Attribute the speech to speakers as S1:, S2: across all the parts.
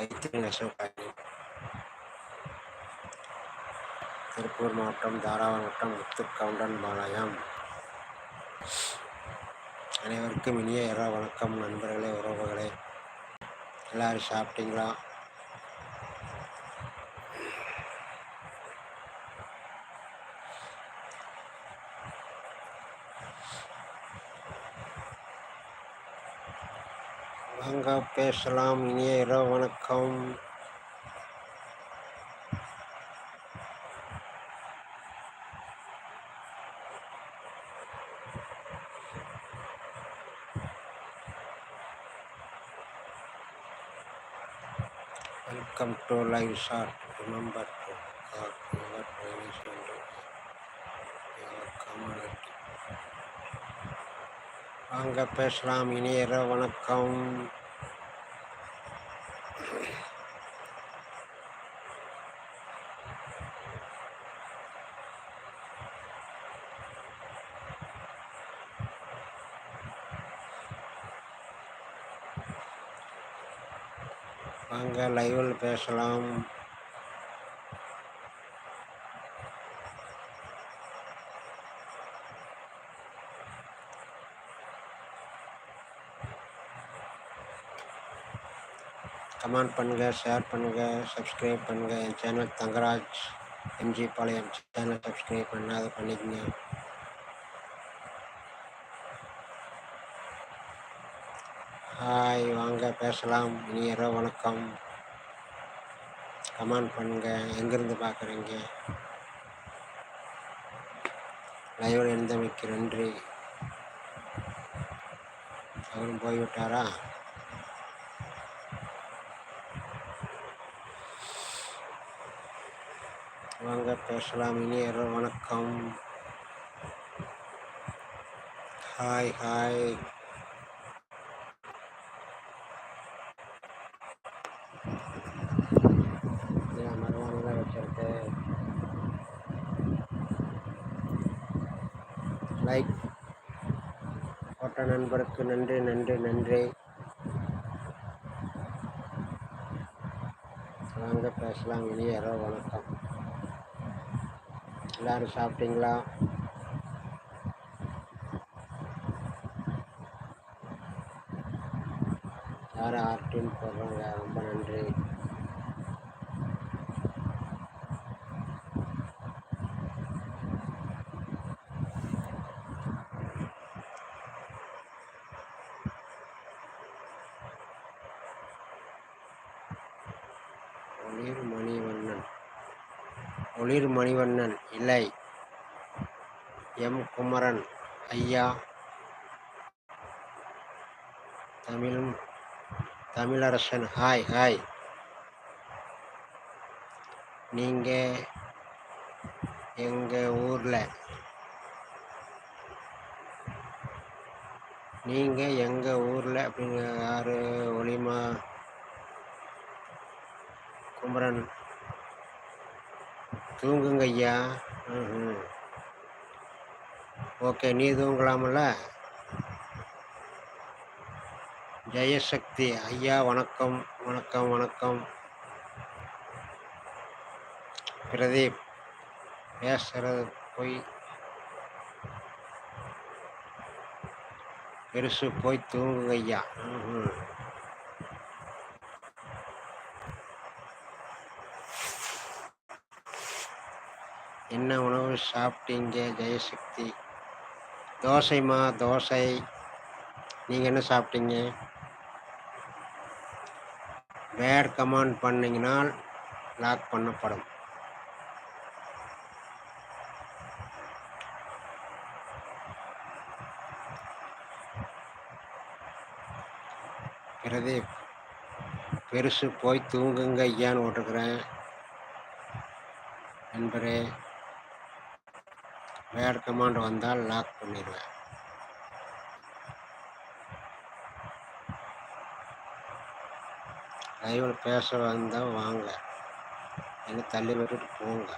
S1: கைத்தறி நெசவுக்காரி திருப்பூர் மாவட்டம் தாராவரம் வட்டம் முத்துக்கவுண்டன் பாளையம். அனைவருக்கும் இனிய இரவு வணக்கம் நண்பர்களே உறவுகளே. எல்லோரும் சாப்பிட்டீங்களா? வாங்க பேசலாம். இனிய இரவு வணக்கம். Welcome to live shot remember to வாங்க பேசலாம். இனிய வணக்கம். வாங்க லைவில் பேசலாம். கமெண்ட் பண்ணுங்கள் ஷேர் பண்ணுங்கள் சப்ஸ்கிரைப் பண்ணுங்கள் என் channel Thangaraj MG Palayam channel subscribe பண்ணாத பண்ணிக்கங்க. ஹாய் வாங்க பேசலாம். இனி இரவு வணக்கம். கமெண்ட் பண்ணுங்கள் எங்கேருந்து பார்க்குறீங்க? லைவில் இருந்தமைக்கு நன்றி. அவரும் போய்விட்டாரா? வாங்க பேசலாம். இனி வணக்கம். ஹாய் ஹாய் ஏன் மருவானதான் வச்சிருக்கு லைக் போட்ட நண்பருக்கு நன்றி நன்றி நன்றி. வாங்க பேசலாம் இனிய வணக்கம். எல்லாரும் சாப்பிட்டீங்களா? யாரும் ஆர்டின்னு போடுறாங்க ரொம்ப நன்றி. மணிவண்ணன் இல்லை. எம். குமரன் ஐயா. தமிழும் தமிழரசன் ஹாய் ஹாய். நீங்கள் எங்கள் ஊரில்? நீங்கள் எங்கள் ஊரில்? அப்படிங்க யார் ஒளிமா குமரன் தூங்குங்க ஐயா ம் ஓகே நீ தூங்கலாமல்ல ஜெயசக்தி ஐயா வணக்கம் வணக்கம் வணக்கம். பிரதீப் பேசுறது போய். பெருசு போய் தூங்குங்க ஐயா ம் என்ன உணவு சாப்பிட்டீங்க ஜெயசக்தி. தோசைம்மா தோசை. நீங்கள் என்ன சாப்பிட்டீங்க? வேர் கமாண்ட் பண்ணிங்கனால் லாக் பண்ணப்படும். பிரதீப் பெருசு போய் தூங்குங்க ஐயான்னு ஓட்டுக்கிறேன் நண்பரே. பேட் கமாண்ட் வந்தால் லாக் பண்ணிடுவேன். லைவில் பேச வந்தால் வாங்க. என்ன தள்ளி விட்டுட்டு போங்க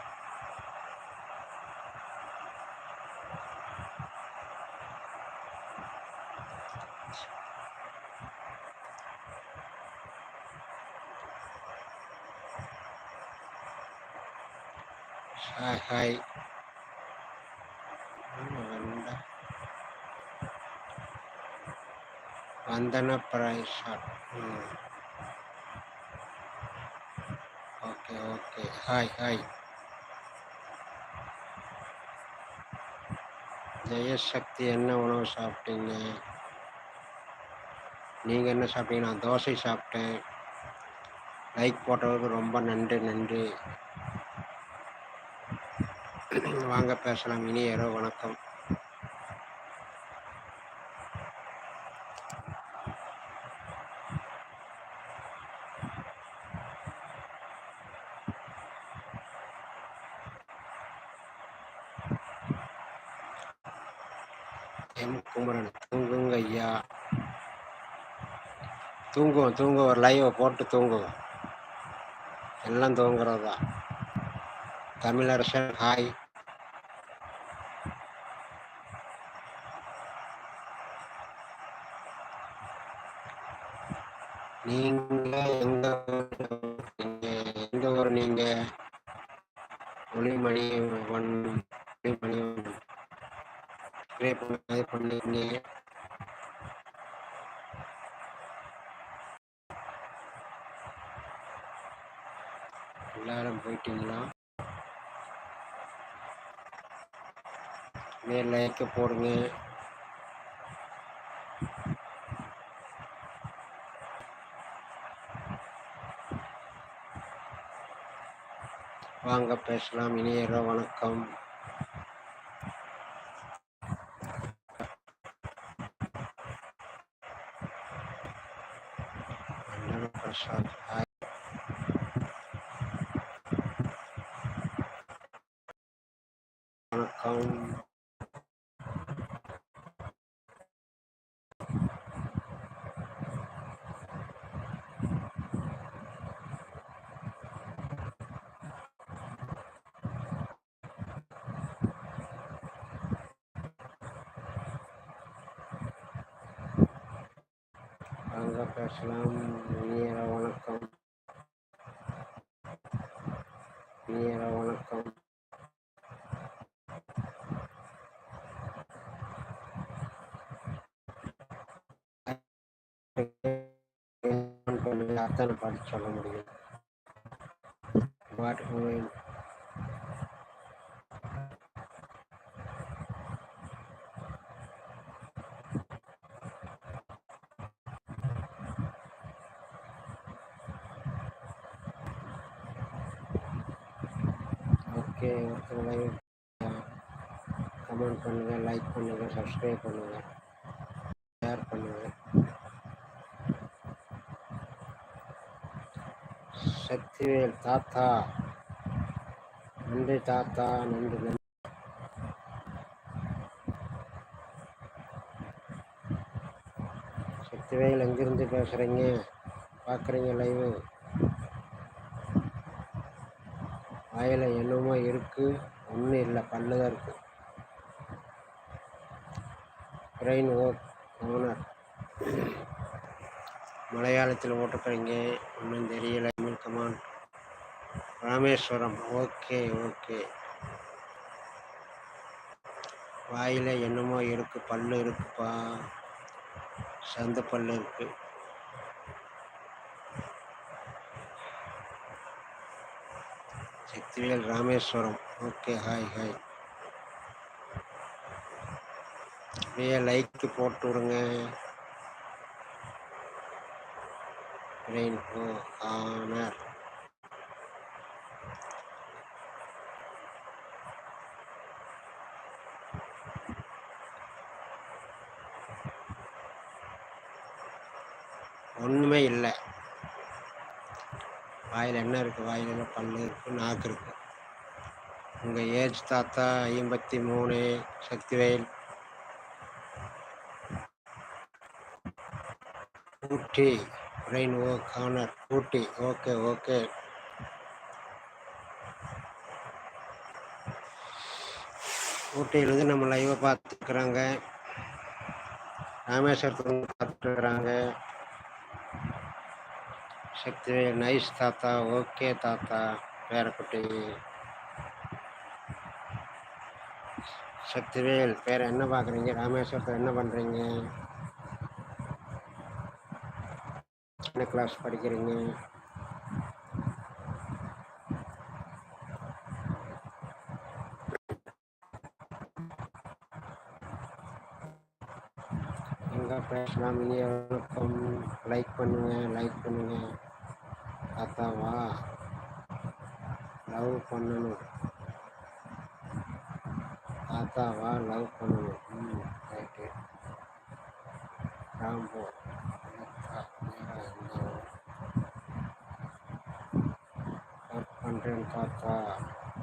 S1: ஹாய் ஹாய் வந்த short okay okay hi hi Jayasakthi என்ன உணவு சாப்பிட்டீங்க? நீங்கள் என்ன சாப்பிட்டீங்க? நான் தோசை சாப்பிட்டேன். லைக் போட்டவருக்கு ரொம்ப நன்றி நன்றி. வாங்க பேசலாம். இனி யாரோ வணக்கம் எம் குமரன் தூங்குங்க ஐயா தூங்குவோம் தூங்க லைவை போட்டு தூங்குவோம் எல்லாம் தூங்குறது? தான் தமிழரசன் ஹாய் நீங்க எங்க எங்க ஊர் நீங்க? ஒளிமணி ஒன் ஒளிமணி அது பண்ணீங்க. எல்லாரும் போயிட்டீங்களா? வேறு லைக்க போடுங்க. வாங்க பேசலாம். இனியரோ வணக்கம் பிரசாத் ஹாய் வணக்கம் வாங்க பேசலாம் இனிய வணக்கம் இனிய வணக்கம் அத்தனை பாட்டு சொல்ல முடியும் பாட்டு ஓகே ஒருத்தர் கமெண்ட் பண்ணுங்கள் லைக் பண்ணுங்கள் சப்ஸ்கிரைப் பண்ணுங்கள் ஷேர் பண்ணுங்கள் சக்திவேல் தாத்தா நன்றி தாத்தா நன்றி நன்றி. சக்திவேல் எங்கிருந்து பேசுகிறீங்க பார்க்குறீங்க லைவு வாயில் என்னமோ இருக்குது ஒன்றும் இல்லை பல்லு தான் இருக்குது பிரெயின் ஓக் ஓனர் மலையாளத்தில் ஓட்டுக்கிறீங்க ஒன்றும் தெரியல Tamil come on Rameswaram okay okay வாயில் என்னமோ இருக்குது பல்லு இருக்குப்பா. சந்த பல்லு இருக்குது Sakthivel Rameswaram okay hi hi அப்படியே லைக்கு போட்டு விடுங்க. ரெயின்போ ஆனர் ஒன்றுமே இல்லை வாயில் என்ன இருக்குது வாயில் பல்லு இருக்குது நாக்கு இருக்குது உங்கள் ஏஜ் தாத்தா ஐம்பத்தி மூணு சக்திவேல் ஊட்டி பிரெயின் ஓ கார்னர் ஊட்டி ஓகே ஓகே ஊட்டியிலேருந்து நம்ம லைவை பார்த்துக்கிறாங்க. ராமேஸ்வரத்துலேருந்து பார்த்துக்கிறாங்க. சக்திவேல் நைஸ் தாத்தா ஓகே தாத்தா பேரக்குட்டி. சக்திவேல் பேர் என்ன பார்க்குறீங்க ராமேஸ்வரத்தில் என்ன பண்ணுறீங்க என்ன கிளாஸ் படிக்கிறீங்க? எங்கே பேசலாம்? வணக்கம். லைக் பண்ணுங்கள் லைக் பண்ணுங்கள் தாத்தாவா லவ் பண்ணணும். தாத்தாவா லவ் பண்ணணும். ம் ரைட்டு ராம்போ. ஒர்க் பண்ணுறேன் தாத்தா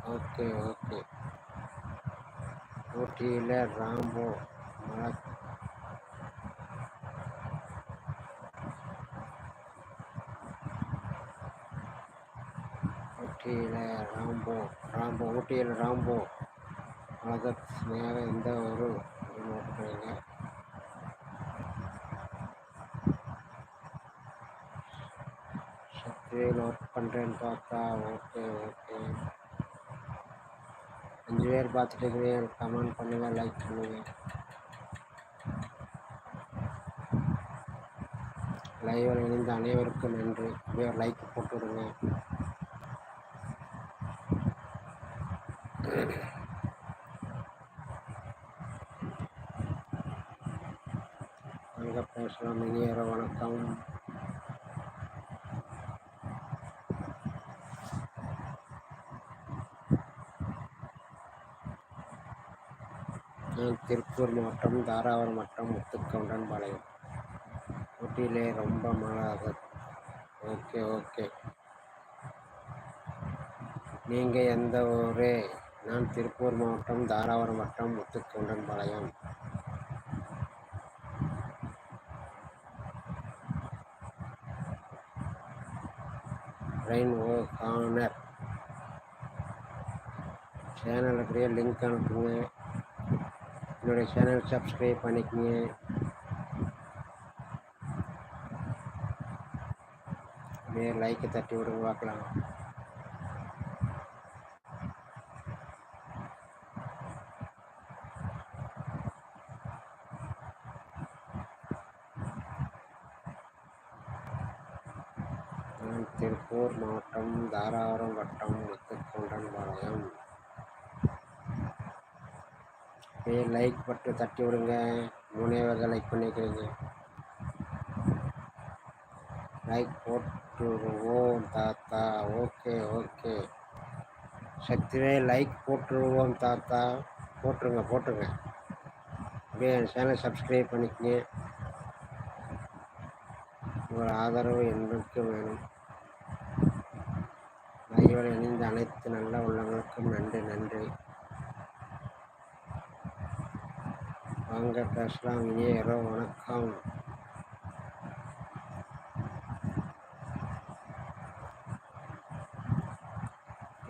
S1: ஓகே ஓகே ஊட்டியில் ராம்போ. மழை ஊட்டியில் ராம்போ ராம்போ ஊட்டியில் ராம்போ. அழகத் ஸ்னேக எந்த ஒரு நோட்டுக்கிறீங்க சக்தியில் ஒர்க் பண்ணுறேன்னு பார்த்தா ஓகே ஓகே. அஞ்சு பேர் பார்த்துட்டு இருக்கிறீங்க கமெண்ட் பண்ணுங்கள் லைக் பண்ணுங்கள் லைவில் இணைந்த அனைவருக்கும் நன்றி. அப்படியே ஒரு லைக் போட்டு விடுங்க பேசலாம் இனியற வணக்கம். நான் திருப்பூர் மாவட்டம் தாராவரம் மாவட்டம் முத்துக்கவுண்டன் பாளையம். ஊட்டியிலே ரொம்ப மழை ஆகுது ஓகே ஓகே. நீங்கள் எந்த ஊர்? நான் திருப்பூர் மாவட்டம் தாராவரம் மாவட்டம் Muthugoundan Palayam rainbow corner channel அப்படியே லிங்க் அனுப்புங்க. என்னுடைய சேனல் சப்ஸ்கிரைப் பண்ணிக்கங்க. அப்படியே லைக்கை தட்டி விடுங்க பார்க்கலாம். திருப்பூர் மாவட்டம் தாராபுரம் வட்டம் முத்துக்கொண்டன் பாளையம். அப்படியே லைக் பட்டு தட்டி விடுங்க. மூணே வகை லைக் பண்ணிக்கிறீங்க. லைக் போட்டுருவோம் தாத்தா. ஓகே ஓகே சக்திவே லைக் போட்டுருவோம் தாத்தா. போட்டுருங்க போட்டுருங்க. அப்படியே என் சேனல் சப்ஸ்கிரைப் பண்ணிக்கங்க. உங்கள் ஆதரவு எங்களுக்கு வேணும். லைவில் இணைந்த அனைத்து நல்ல உள்ளவங்களுக்கும் நன்றி நன்றி. வாங்க பேசலாம் இனிய வணக்கம்.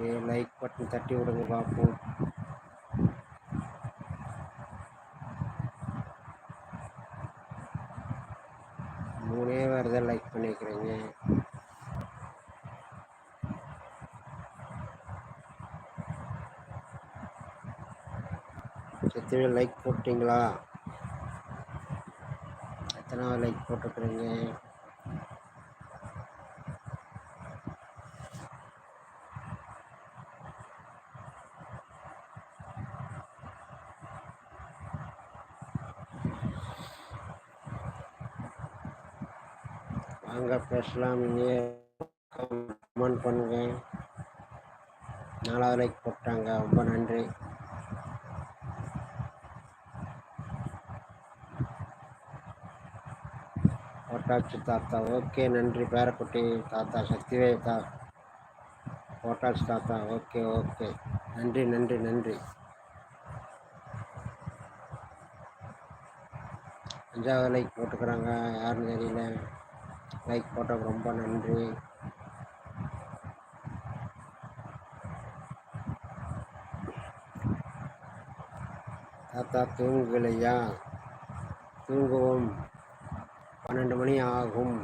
S1: ஏ லைக் பட்டன் தட்டி விடுங்க பார்ப்போம் மூணே பேர் தான் லைக் பண்ணிக்கிறீங்க எத்தனை லைக் போட்டிங்களா? எத்தனை லைக் போட்டுக்கிறீங்க வாங்க பேசலாம். இனிய கமெண்ட் பண்ணுங்க. நாலாவது லைக் போட்டாங்க. ரொம்ப நன்றி. போட்டாச்சு தாத்தா. ஓகே நன்றி. பேரக்குட்டி தாத்தா சக்திவே தா போட்டாச்சு தாத்தா. Okay okay. நன்றி நன்றி நன்றி. அஞ்சாவது லைக் போட்டுக்கிறாங்க. யாருன்னு தெரியல. லைக் போட்டதுக்கு ரொம்ப நன்றி. தாத்தா தூங்கலையா? தூங்குவோம். பன்னெண்டு மணி ஆகும்.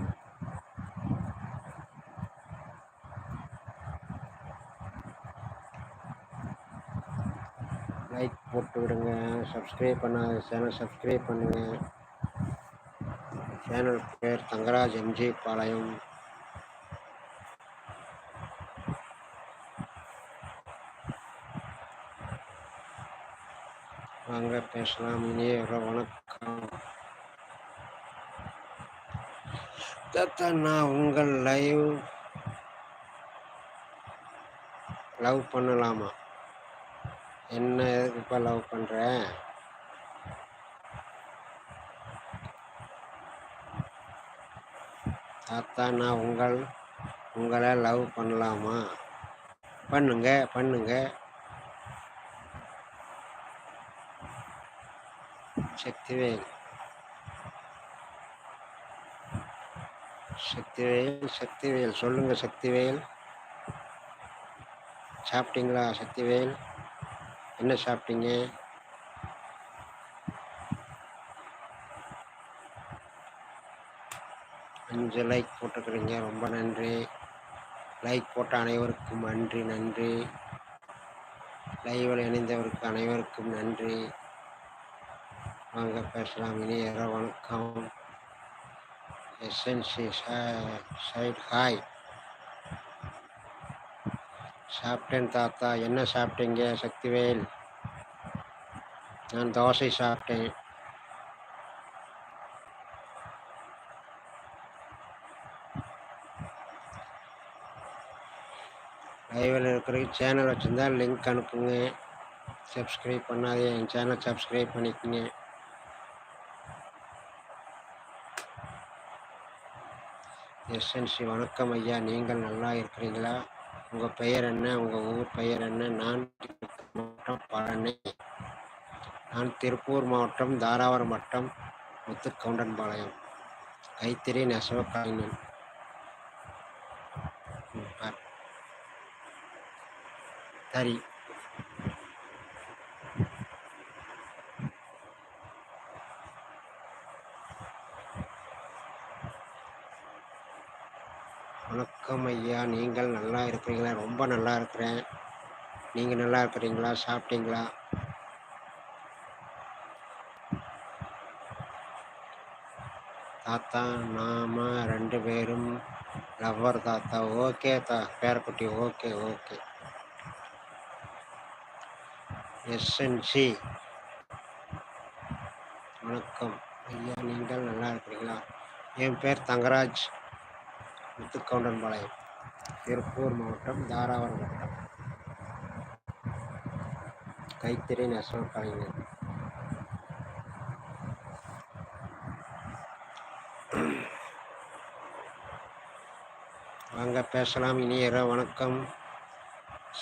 S1: லைக் போட்டு விடுங்க. சப்ஸ்கிரைப் பண்ணாத சேனல் சப்ஸ்கிரைப் பண்ணுங்க. சேனல் பேர் தங்கராஜ் எம்ஜி பாளையம். வாங்க பேசலாம். இனிய வணக்கம். தாத்தா நான் உங்கள் லைவ் லவ் பண்ணலாமா? என்ன எதுக்குப்பா லவ் பண்ணுற தாத்தா நான் உங்கள் உங்களை லவ் பண்ணலாமா? பண்ணுங்க பண்ணுங்க. சக்திவேல். சக்திவேல் சக்திவேல் சொல்லுங்க சக்திவேல். சாப்பிட்டீங்களா சக்திவேல்? என்ன சாப்பிட்டீங்க? அஞ்சு லைக் போட்டுக்கிறீங்க ரொம்ப நன்றி. லைக் போட்ட அனைவருக்கும் நன்றி நன்றி. லைவில் இணைந்தவருக்கு அனைவருக்கும் நன்றி. வாங்க பேசலாம். இனி வணக்கம். எஸ்என்சி சைட் ஹாய் சாப்பிட்டேன் தாத்தா. என்ன சாப்பிட்டீங்க? சக்திவேல். நான் தோசை சாப்பிட்டேன். லைவில் இருக்கிற சேனல் வச்சுருந்தா லிங்க் அனுப்புங்க. சப்ஸ்கிரைப் பண்ணாதே. என் சேனல் சப்ஸ்கிரைப் பண்ணிக்கோங்க. எஸ்என்சி வணக்கம் ஐயா. நீங்கள் நல்லா இருக்கிறீங்களா? உங்கள் பெயர் என்ன? உங்கள் ஊர் பெயர் என்ன? நான் மாவட்டம் பழனி. நான் திருப்பூர் மாவட்டம் தாராவரம் வட்டம் முத்துக்கவுண்டன்பாளையம். கைத்திரி நெசவ கலைஞன் சரி. வணக்கம் ஐயா. நீங்கள் நல்லா இருக்கிறீங்களா? ரொம்ப நல்லா இருக்கிறேன். நீங்கள் நல்லா இருக்கிறீங்களா? சாப்பிட்டீங்களா? தாத்தா நாம ரெண்டு பேரும் லவ்வர் தாத்தா. ஓகே தா பேரக்குட்டி. Okay okay. எஸ்என்சி வணக்கம் ஐயா. நீங்கள் நல்லா இருக்கிறீங்களா? என் பேர் தங்கராஜ். முத்துக்கவுண்டன்பாளையம் திருப்பூர் மாவட்டம் தாராவரம் வட்டம். கைத்திரை நெசவு கலைஞர் வாங்க பேசலாம். இனியரோ வணக்கம்.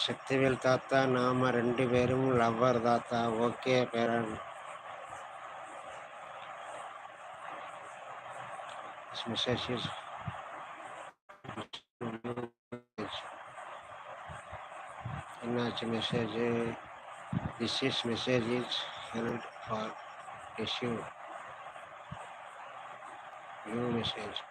S1: சக்திவேல் தாத்தா நாம ரெண்டு பேரும் லவ்வர் தாத்தா. ஓகே பேரன். Message message this message is held for issue new message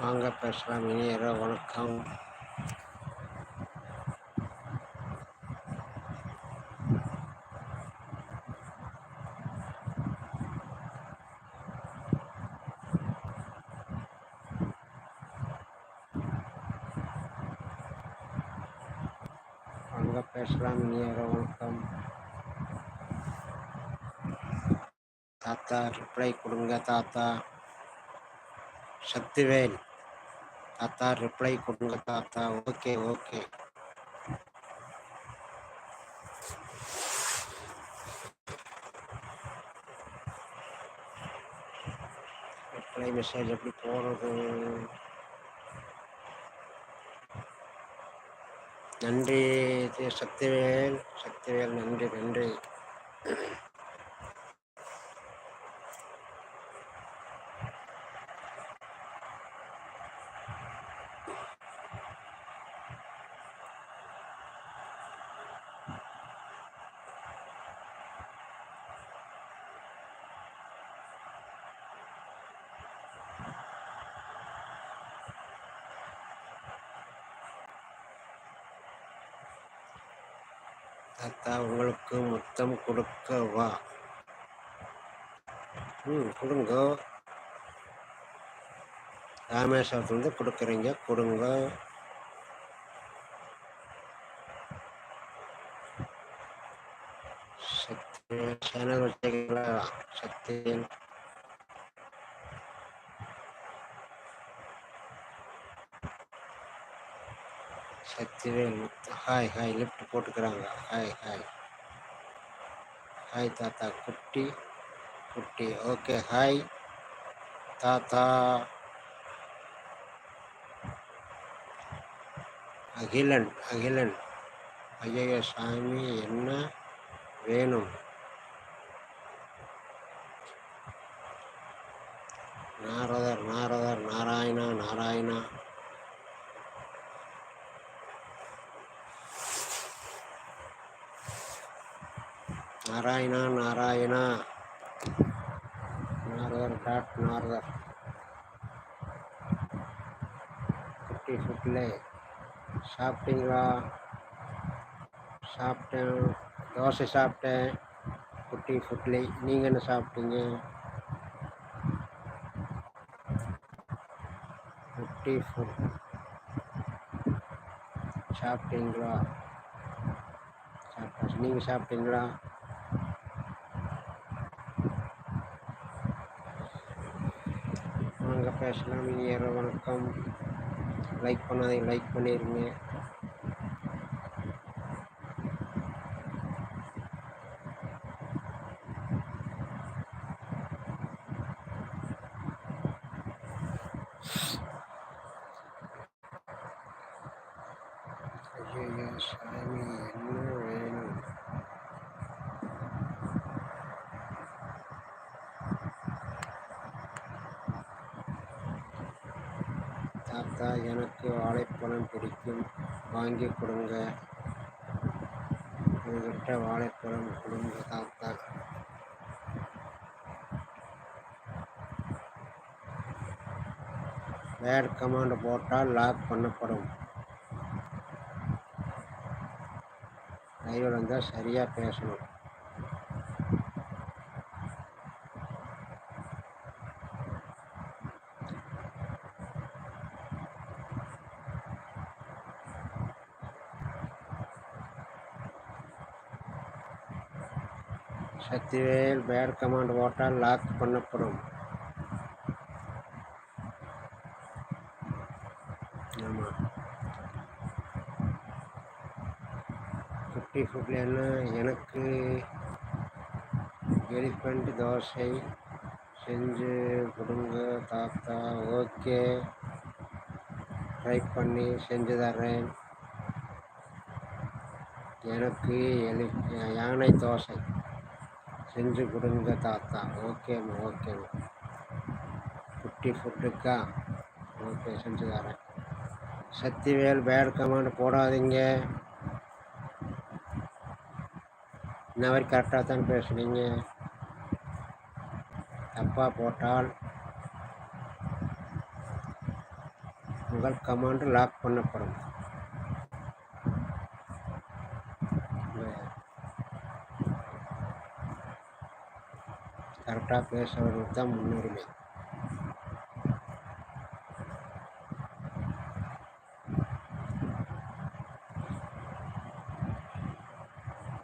S1: வாங்க பேசலாம். இனி வணக்கம். வாங்க பேசலாம். இனி வணக்கம். தாத்தா ரிப்ளை கொடுங்க தாத்தா. சக்திவேல் தாத்தா ரிப்ளை கொடுங்க தாத்தா. ஓகே ஓகே ரிப்ளை மெசேஜ் எப்படி போடுறது நன்றி சக்திவேல். சக்திவேல் நன்றி நன்றி. கொடுக்கவா ம் கொடுங்க ராமேஸ்வரத்துலேருந்து கொடுக்குறீங்க. கொடுங்க. சக்தி சேனல் வச்சுருக்கீங்களா Sakthiyan. Sakthivel hi hi lift போட்டுக்கிறாங்க. ஹாய் ஹாய் ஹாய் தாத்தா குட்டி குட்டி ஓகே ஹாய் தாத்தா அகிலன் அகிலன் ஐயோ சாமி என்ன வேணும் நாரதர் நாரதர் நாராயணா நாராயணா நாராயணா நாராயணா. நாரதர் டாட் நாரதர். குட்டி ஃபுட்டில் சாப்பிட்டீங்களா? சாப்பிட்டேன். தோசை சாப்பிட்டேன். குட்டி ஃபுட்லி நீங்கள் என்ன சாப்பிட்டீங்க? குட்டி ஃபுட் சாப்பிட்டீங்களா? சாப்பிட்டா நீங்கள் சாப்பிட்டீங்களா வாங்க பேசலாம். இனிய வணக்கம். லைக் பண்ணாதீங்க லைக் பண்ணிடுங்க ஐயோ சாமி என்ன வேணும் தாத்தா எனக்கு வாழைப்பழம் பிடிக்கும். வாங்கி கொடுங்க. உங்ககிட்ட வாழைப்பழம் கொடுங்க தாத்தா. வேர் கமாண்ட் போட்டால் லாக் பண்ணப்படும். லைவில் இருந்தால் சரியாக பேசணும். சக்திவேல் பேட் கமாண்ட் போட்டால் லாக் பண்ணப்படும். ஆமாம் குட்டி ஃபுட்லன்னா எனக்கு எலிஃபண்ட் தோசை செஞ்சு கொடுங்க தாத்தா. ஓகே. ட்ரை பண்ணி செஞ்சு தர்றேன். எனக்கு எலி யானை தோசை. செஞ்சு கொடுங்க தாத்தா. ஓகேம்மா ஓகேம்மா குட்டி ஃபுட்டுக்கா ஓகே செஞ்சு தரேன் சக்திவேல் பேட் கமாண்ட் போடாதீங்க. இன்ன வரைக்கும் கரெக்டாக தான் பேசுனீங்க. தப்பாக போட்டால் உங்கள் கமாண்ட் லாக் பண்ணப்படும். கரெக்டாக பேசுகிறவர்களுக்கு தான் முன்னுரிமை.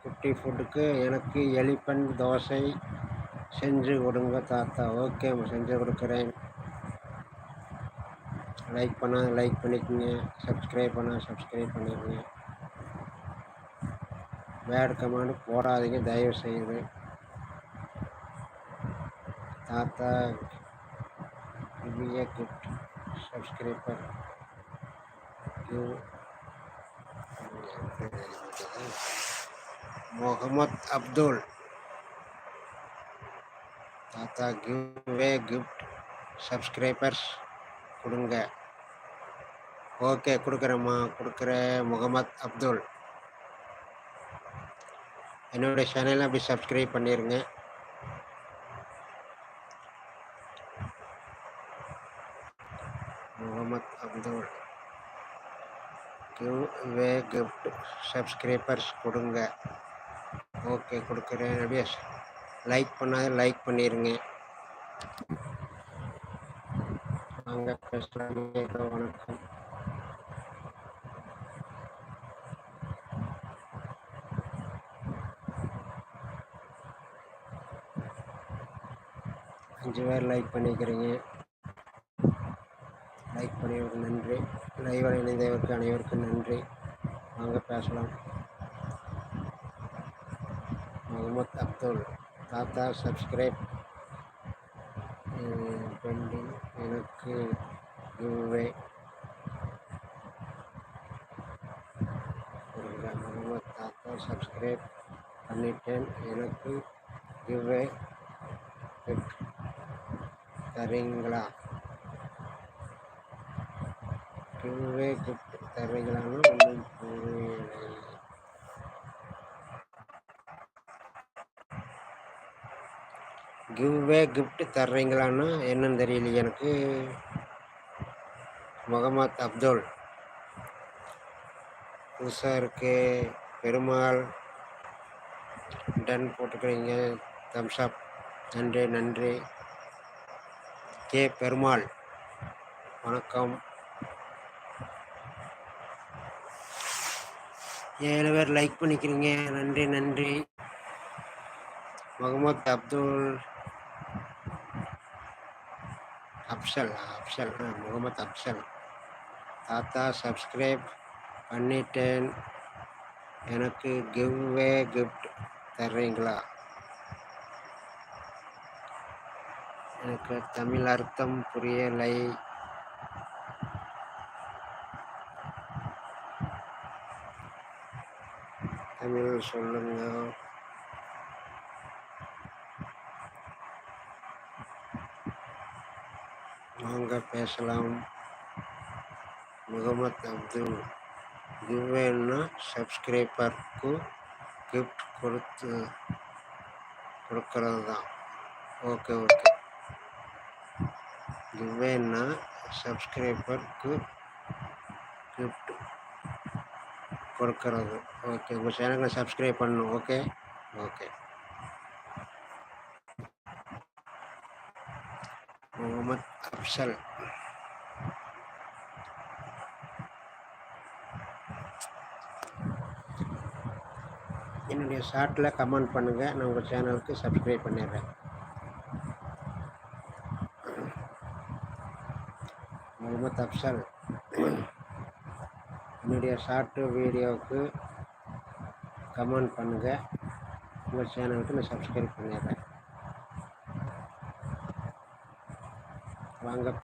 S1: குட்டி ஃபுட்டுக்கு எனக்கு எலிபன் தோசை செஞ்சு கொடுங்க தாத்தா. ஓகே செஞ்சு கொடுக்குறேன். லைக் பண்ணால் லைக் பண்ணிக்கோங்க. சப்ஸ்கிரைப் பண்ணால் சப்ஸ்கிரைப் பண்ணிடுங்க பேட் கமெண்ட் போடாதீங்க தயவு செய்து தாத்தா give gift subscriber give Mohammed Abdul. தாத்தா கிவ்வே கிஃப்ட் சப்ஸ்கிரைபர்ஸ் கொடுங்க. ஓகே கொடுக்குறேம்மா. கொடுக்குறேன் முகமத் அப்துல். என்னுடைய சேனலை அப்படி சப்ஸ்கிரைப் பண்ணிடுங்க Mohammed Abdul giveaway gift subscribers கொடுங்க. ஓகே கொடுக்குறேன். அப்படியே லைக் பண்ணாத லைக் பண்ணிடுங்க வாங்க பேசலாம். வணக்கம். அஞ்சு பேர் லைக் பண்ணிக்கிறீங்க. லைக் பண்ணியவருக்கு நன்றி. லைவில் இணைந்தவருக்கு அனைவருக்கும் நன்றி. வாங்க பேசலாம். முகமத் அப்துல் தாத்தா சப்ஸ்கிரைப் பெண்டிங் எனக்கு கிவ்வே முகமது தாத்தா சப்ஸ்கிரைப் பண்ணிட்டேன் எனக்கு கிவ்வே தரீங்களா? கிவ்வே கிஃப்ட் தேவைகளான ஒன்றும் கிவ்வே கிஃப்ட் தர்றீங்களான்னா என்னன்னு தெரியல எனக்கு. முகமத் அப்துல். புதுசாக இருக்கு. பெருமாள். டன் போட்டுக்கிறீங்க. தம்ஸ்அப் நன்றி நன்றி. கே. பெருமாள். வணக்கம். ஏழு பேர் லைக் பண்ணிக்கிறீங்க. நன்றி நன்றி. முகமது அப்துல் அப்சல் அப்சல் முகமது அப்சல். தாத்தா சப்ஸ்கிரைப் பண்ணிட்டேன். எனக்கு கிவ்வே கிஃப்ட் தர்றீங்களா? எனக்கு தமிழ் அர்த்தம் புரியலை. தமிழ் சொல்லுங்க. வாங்க பேசலாம். முகமது அப்துல் திவ்வேன்னா சப்ஸ்கிரைபருக்கு கிஃப்ட் கொடுத்து கொடுக்கறது தான் ஓகே ஓகே திவ்வேன்னா சப்ஸ்கிரைபருக்கு கிஃப்ட் கொடுக்கறது. ஓகே. உங்கள் சேனலை சப்ஸ்கிரைப் பண்ணணும் ஓகே? ஓகே. முகமது அப்சல் என்னுடைய ஷார்ட்டில் கமெண்ட் பண்ணுங்கள் நான் உங்கள் சேனலுக்கு சப்ஸ்கிரைப் பண்ணிடுறேன். முகமது அப்சல் என்னுடைய ஷார்ட்டு வீடியோவுக்கு கமெண்ட் பண்ணுங்கள் உங்கள் சேனலுக்கு நான் சப்ஸ்கிரைப் பண்ணிடுறேன். வாங்க.